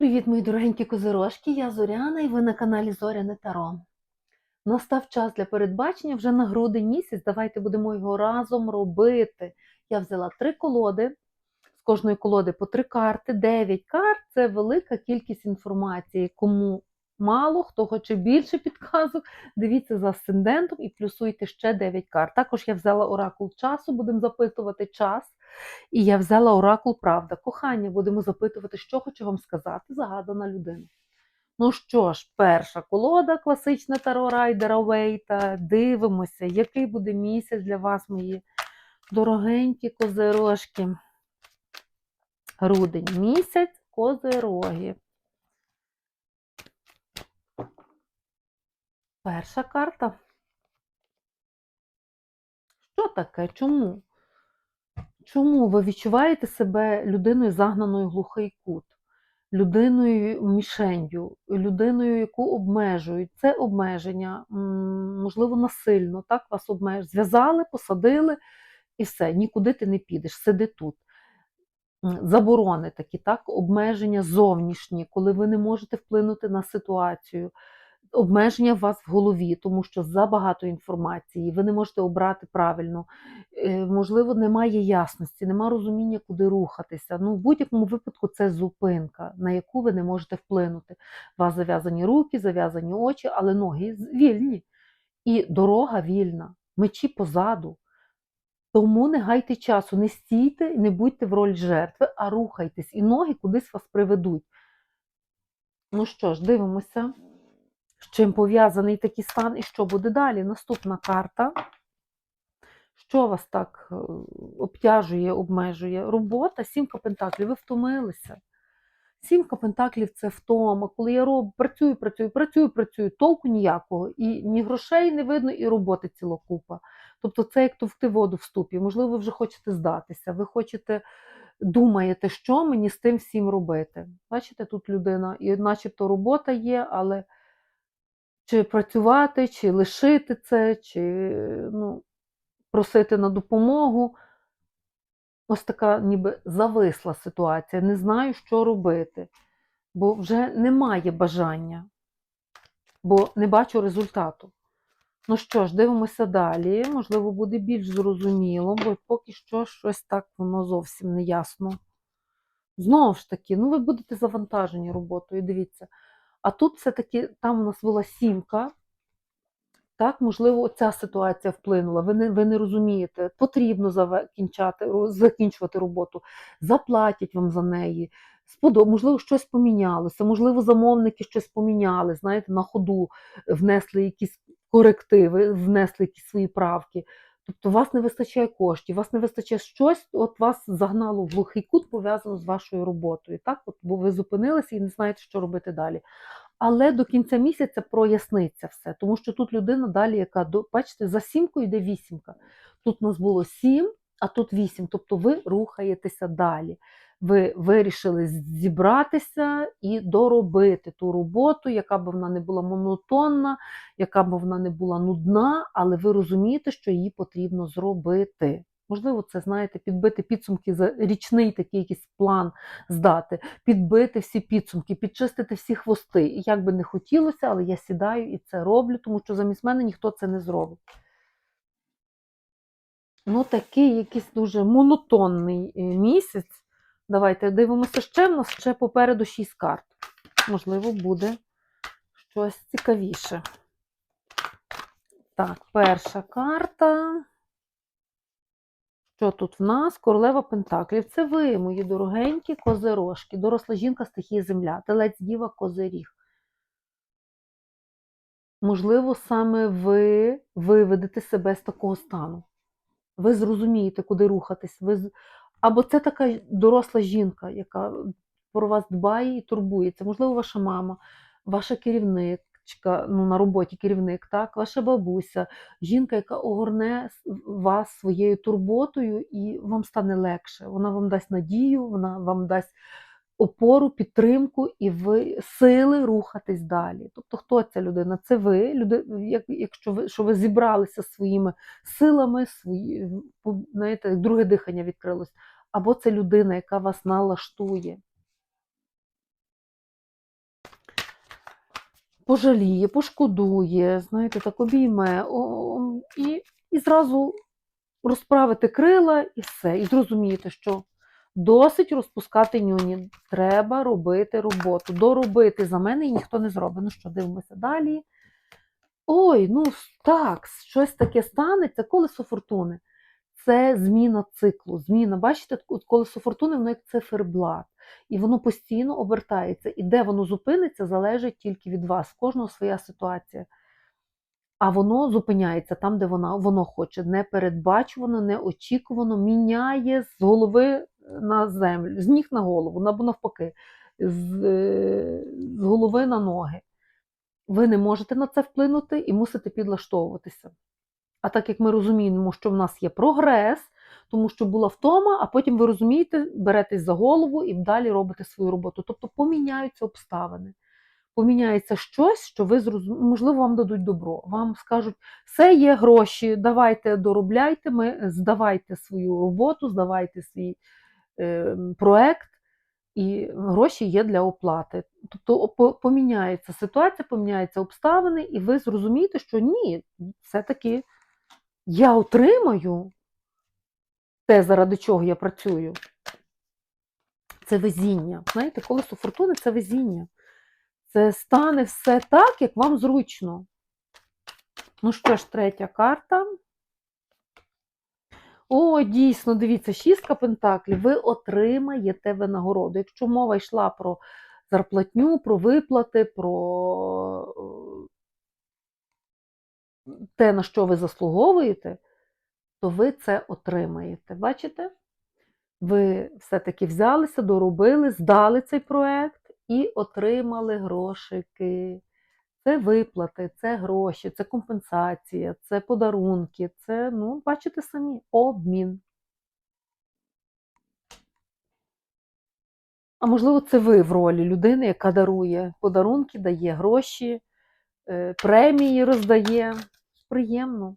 Привіт, мої дорогенькі козирожки, я Зоряна і ви на каналі Зоряне Таро. Настав час для передбачення вже на грудень місяць. Давайте будемо його разом робити. Я взяла три колоди, з кожної колоди по три карти, дев'ять карт це велика кількість інформації. Кому мало, хто хоче більше підказок, дивіться за асцендентом і плюсуйте ще 9 карт. Також я взяла оракул часу, будемо запитувати час. І я взяла оракул Правда. Кохання, будемо запитувати, що хоче вам сказати загадана людина. Ну що ж, перша колода, класична таро райдера Вейта. Дивимося, який буде місяць для вас, мої дорогенькі козирожки. Грудень місяць, козироги. Перша карта. Що таке? Чому? Чому ви відчуваєте себе людиною загнаною в глухий кут, людиною мішенью, людиною, яку обмежують? Це обмеження, можливо, насильно, так вас обмежують. Зв'язали, посадили і все, нікуди ти не підеш, сиди тут. Заборони такі, так, обмеження зовнішні, коли ви не можете вплинути на ситуацію. Обмеження у вас в голові, тому що забагато інформації, ви не можете обрати правильно. Е, Можливо, немає ясності, немає розуміння, куди рухатися. Ну, в будь-якому випадку це зупинка, на яку ви не можете вплинути. У вас зав'язані руки, зав'язані очі, але ноги вільні. І дорога вільна, мечі позаду. Тому не гайте часу, не стійте, не будьте в роль жертви, а рухайтесь, і ноги кудись вас приведуть. Ну що ж, дивимося, з чим пов'язаний такий стан і що буде далі. Наступна карта. Що вас так е, обтяжує, обмежує? Робота, сімка пентаклів, ви втомилися. Сімка пентаклів це втома. Коли я роб, працюю, працюю, працюю, працюю, толку ніякого. І ні грошей не видно, і роботи ціла купа. Тобто це як товкти воду в ступі. Можливо, ви вже хочете здатися, ви хочете, думаєте, що мені з тим всім робити. Бачите, тут людина, і начебто робота є, але чи працювати, чи лишити це, чи ну, просити на допомогу. Ось така ніби зависла ситуація, не знаю, що робити, бо вже немає бажання, бо не бачу результату. Ну що ж, дивимося далі. Можливо, буде більш зрозуміло, бо поки що щось так воно зовсім не ясно. Знову ж таки, ну ви будете завантажені роботою, дивіться. А тут все-таки там у нас була сімка. Так, можливо, ця ситуація вплинула. Ви не, ви не розумієте, потрібно закінчати, закінчувати роботу, заплатять вам за неї. Сподоб... Можливо, щось помінялося, можливо, замовники щось поміняли, знаєте, на ходу внесли якісь корективи, внесли якісь свої правки. Тобто, у вас не вистачає коштів, у вас не вистачає щось, от вас загнало в глухий кут, пов'язано з вашою роботою. Так, от, бо ви зупинилися і не знаєте, що робити далі. Але до кінця місяця проясниться все, тому що тут людина далі, яка бачите, за сімкою йде вісімка. Тут у нас було сім, а тут вісім. Тобто ви рухаєтеся далі. Ви вирішили зібратися і доробити ту роботу, яка б вона не була монотонна, яка б вона не була нудна, але ви розумієте, що її потрібно зробити. Можливо, це знаєте, підбити підсумки за річний такий якийсь план здати, підбити всі підсумки, підчистити всі хвости. І як би не хотілося, але я сідаю і це роблю, тому що замість мене ніхто це не зробить. Ну, такий якийсь дуже монотонний е, місяць. Давайте дивимося ще. В нас ще попереду 6 карт. Можливо, буде щось цікавіше. Так, перша карта. Що тут в нас? Королева Пентаклів. Це ви, мої дорогенькі козирожки, доросла жінка стихії земля, телець діва козиріг. Можливо, саме ви виведете себе з такого стану. Ви зрозумієте, куди рухатись. Ви... Або це така доросла жінка, яка про вас дбає і турбується. Можливо, ваша мама, ваша керівничка, ну, на роботі керівник, так, ваша бабуся, жінка, яка огорне вас своєю турботою, і вам стане легше. Вона вам дасть надію, вона вам дасть опору, підтримку і ви сили рухатись далі. Тобто, хто ця людина? Це ви, люди, як, якщо ви, що ви зібралися зі своїми силами, свої, знаєте, друге дихання відкрилось, або це людина, яка вас налаштує. пожаліє, пошкодує, знаєте, так обійме о, і, і зразу розправити крила і все. І зрозумієте, що досить розпускати нюні. Треба робити роботу. Доробити за мене і ніхто не зробить. Ну що, дивимося далі. Ой, ну так, щось таке станеться, колесо фортуни. Це зміна циклу. Зміна, бачите, колесо фортуни, воно як циферблат. І воно постійно обертається. І де воно зупиниться, залежить тільки від вас. Кожного своя ситуація. А воно зупиняється там, де вона, воно хоче. Непередбачувано, неочікувано, міняє з голови на землю, з ніг на голову, або навпаки, з, е, з голови на ноги. Ви не можете на це вплинути і мусите підлаштовуватися. А так як ми розуміємо, що в нас є прогрес, тому що була втома, а потім ви розумієте, беретесь за голову і далі робите свою роботу. Тобто поміняються обставини. Поміняється щось, що ви зрозуміли, можливо, вам дадуть добро. Вам скажуть, все є гроші, давайте доробляйте, ми, здавайте свою роботу, здавайте свій е, проект, і гроші є для оплати. Тобто поміняється ситуація, поміняються обставини, і ви зрозумієте, що ні, все-таки я отримаю те, заради чого я працюю. Це везіння. Знаєте, колесо фортуни це везіння. Це стане все так, як вам зручно. Ну що ж, третя карта. О, дійсно, дивіться, шістка пентаклів. Ви отримаєте винагороду. Якщо мова йшла про зарплатню, про виплати, про те, на що ви заслуговуєте, то ви це отримаєте. Бачите? Ви все-таки взялися, доробили, здали цей проект і отримали грошики. Це виплати, це гроші, це компенсація, це подарунки, це, ну, бачите самі, обмін. А можливо, це ви в ролі людини, яка дарує подарунки, дає гроші, премії роздає. Приємно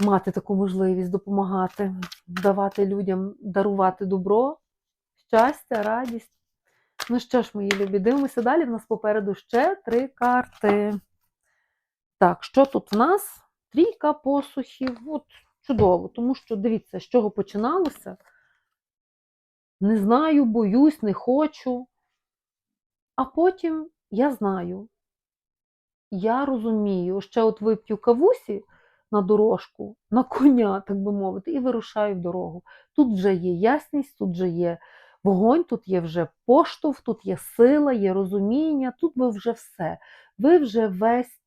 мати таку можливість допомагати, давати людям, дарувати добро, щастя, радість. Ну що ж, мої любі, дивимося далі. В нас попереду ще три карти. Так, що тут в нас? Трійка посухів. От чудово, тому що дивіться, з чого починалося. Не знаю, боюсь, не хочу. А потім я знаю. Я розумію, ще от вип'ю кавусі на дорожку, на коня, так би мовити, і вирушаю в дорогу. Тут вже є ясність, тут вже є вогонь, тут є вже поштовх, тут є сила, є розуміння, тут ви вже все. Ви вже весь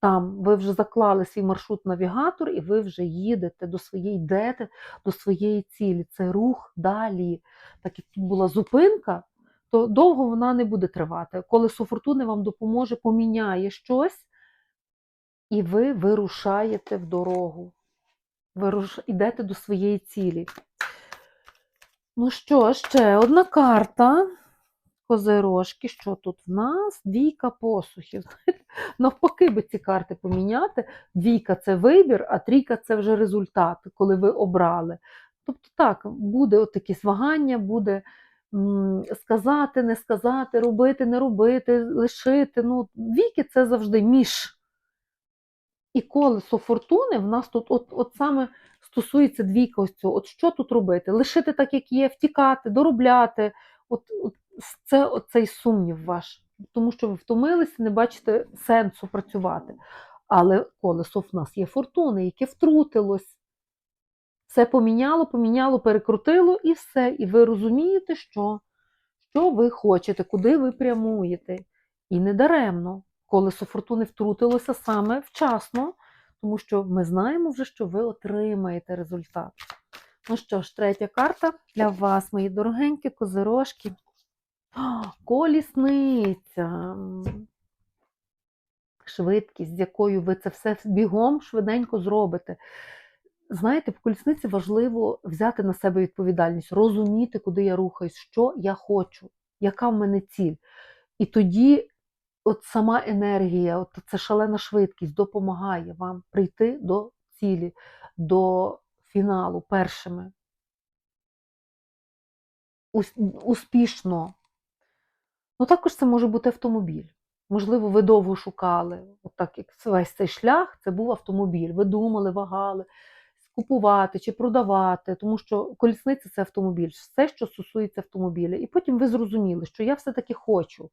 там, ви вже заклали свій маршрут-навігатор, і ви вже їдете до своєї йдете, до своєї цілі. Це рух далі. Так як тут була зупинка, то довго вона не буде тривати. Колесо фортуни вам допоможе, поміняє щось, і ви вирушаєте в дорогу. Ви йдете до своєї цілі. Ну що, ще одна карта. Козирожки, що тут в нас? Двійка посухів. Навпаки, би ці карти поміняти. Двійка це вибір, а трійка це вже результат, коли ви обрали. Тобто так, буде от якесь вагання, буде сказати, не сказати, робити, не робити, лишити. Ну, Віки це завжди між. І колесо фортуни в нас тут от, от саме стосується двійка ось цього. От що тут робити? Лишити так, як є, втікати, доробляти. От, от це оцей сумнів ваш, тому що ви втомилися, не бачите сенсу працювати. Але колесо в нас є фортуни, яке втрутилось. Все поміняло, поміняло, перекрутило і все. І ви розумієте, що, що ви хочете, куди ви прямуєте. І не даремно. Колесо фортуни втрутилося саме вчасно, тому що ми знаємо вже, що ви отримаєте результат. Ну що ж, третя карта для вас, мої дорогенькі козирожки. Колісниця. Швидкість, з якою ви це все бігом швиденько зробите. Знаєте, в колісниці важливо взяти на себе відповідальність, розуміти, куди я рухаюсь, що я хочу, яка в мене ціль. І тоді от сама енергія, от ця шалена швидкість допомагає вам прийти до цілі, до фіналу першими. Успішно. Ну, також це може бути автомобіль. Можливо, ви довго шукали. От так як весь цей шлях це був автомобіль. Ви думали, вагали, купувати чи продавати, тому що колісниця це автомобіль, все, що стосується автомобіля. І потім ви зрозуміли, що я все-таки хочу.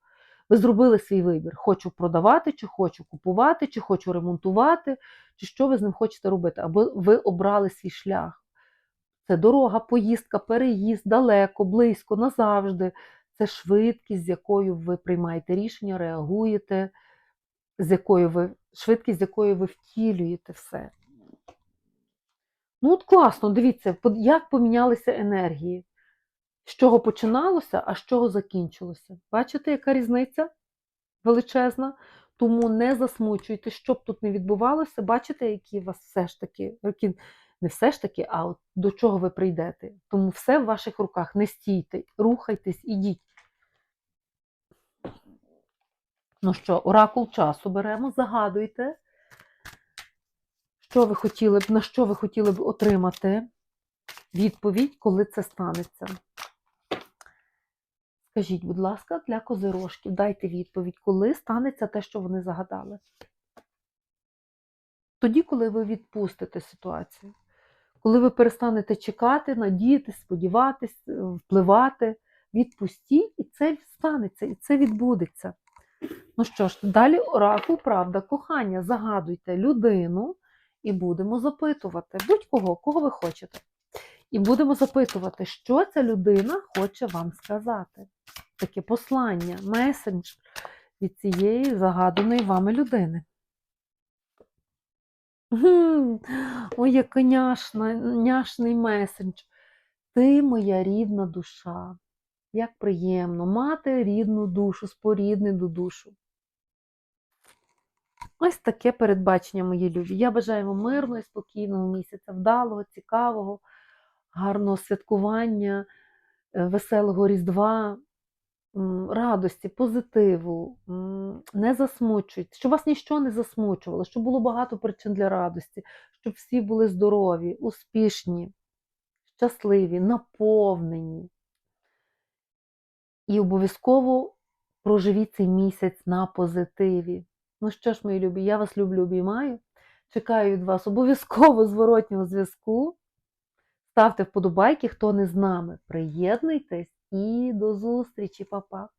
Ви зробили свій вибір: хочу продавати, чи хочу купувати, чи хочу ремонтувати, чи що ви з ним хочете робити. Або ви обрали свій шлях. Це дорога, поїздка, переїзд, далеко, близько, назавжди. Це швидкість, з якою ви приймаєте рішення, реагуєте, з якою ви, швидкість, з якою ви втілюєте все. Ну, от класно, дивіться, як помінялися енергії. З чого починалося, а з чого закінчилося. Бачите, яка різниця величезна? Тому не засмучуйте, що б тут не відбувалося. Бачите, які у вас все ж таки, які, не все ж таки, а от до чого ви прийдете. Тому все в ваших руках. Не стійте, рухайтесь, ідіть. Ну що, оракул часу беремо, загадуйте, що ви хотіли б, на що ви хотіли б отримати відповідь, коли це станеться. Скажіть, будь ласка, для козирожків, дайте відповідь, коли станеться те, що вони загадали. Тоді, коли ви відпустите ситуацію, коли ви перестанете чекати, надіятись, сподіватись, е, впливати, відпустіть, і це станеться, і це відбудеться. Ну що ж, далі оракул, правда, кохання. Загадуйте людину і будемо запитувати будь-кого, кого ви хочете. І будемо запитувати, що ця людина хоче вам сказати. Таке послання, месендж від цієї загаданої вами людини. Ой, няшна, няшний месендж. Ти моя рідна душа. Як приємно мати рідну душу, споріднену душу. Ось таке передбачення, мої любі. Я бажаю вам мирного і спокійного місяця, вдалого, цікавого, гарного святкування, е, веселого Різдва, радості, позитиву. Не засмучуйте, щоб вас нічого не засмучувало, щоб було багато причин для радості, щоб всі були здорові, успішні, щасливі, наповнені. І обов'язково проживіть цей місяць на позитиві. Ну що ж, мої любі, я вас люблю, обіймаю. Чекаю від вас обов'язково зворотнього зв'язку. Ставте вподобайки, хто не з нами. Приєднуйтесь і до зустрічі, Па-па.